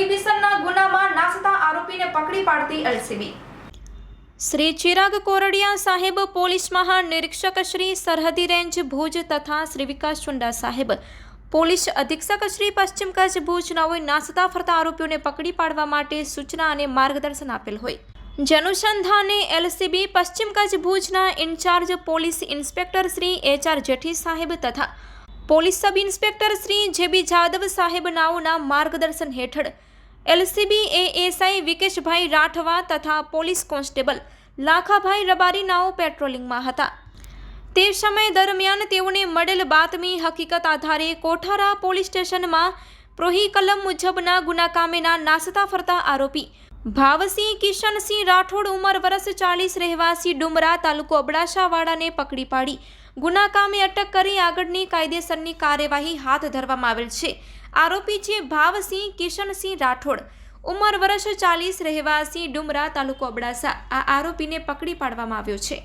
પ્રોહિબિશનના ગુનામાં નાસતા આરોપીને પકડી પાડતી એલસીબી. શ્રી ચિરાગ કોરડિયા સાહેબ પોલીસ મહાનિરીક્ષક શ્રી સરહદી રેન્જ ભુજ તથા શ્રી વિકાસ ચુંડા સાહેબ. પોલીસ અધિક્ષક શ્રી પશ્ચિમ કચ્છ ભુજ નવો નાસતા ફરતા આરોપીઓને પકડી પાડવા માટે સૂચના અને માર્ગદર્શન આપેલ હોય. જનુસંધાને એલસીબી પશ્ચિમ કચ્છ ભુજના incharge police inspector Shri H R Jethi સાહેબ તથા police sub inspector Shri J B Jadav સાહેબ નાઓના માર્ગદર્શન હેઠળ LCB A S I Vikeshbhai Rathwa તથા પોલીસ કોન્સ્ટેબલ લાખાભાઈ રબારી નાઓ પેટ્રોલિંગમાં હતા. તે સમય દરમિયાન તેઓને મળેલ બાતમી હકીકત આધારે કોઠારા પોલીસ સ્ટેશનમાં પ્રોહી કલમ મુજબના ગુનાકામેના નાસતા ફરતા આરોપી ભાવસિંહ, કિશનસિંહ રાઠોડ ઉંમર વર્ષ ચાલીસ રહેવાસી ડુમરા તાલુકો અબડાસાવાડાને પકડી પાડી. ગુનાકામે અટક કરી આગળની કાયદેસરની કાર્યવાહી હાથ ધરવામાં આવેલ છે. આરોપી છે ભાવસિંહ, કિશનસિંહ રાઠોડ. ઉંમર વર્ષ ચાલીસ રહેવાસી ડુમરા તાલુકો અબડાસા. આ આરોપીને પકડી પાડવામાં આવ્યો છે.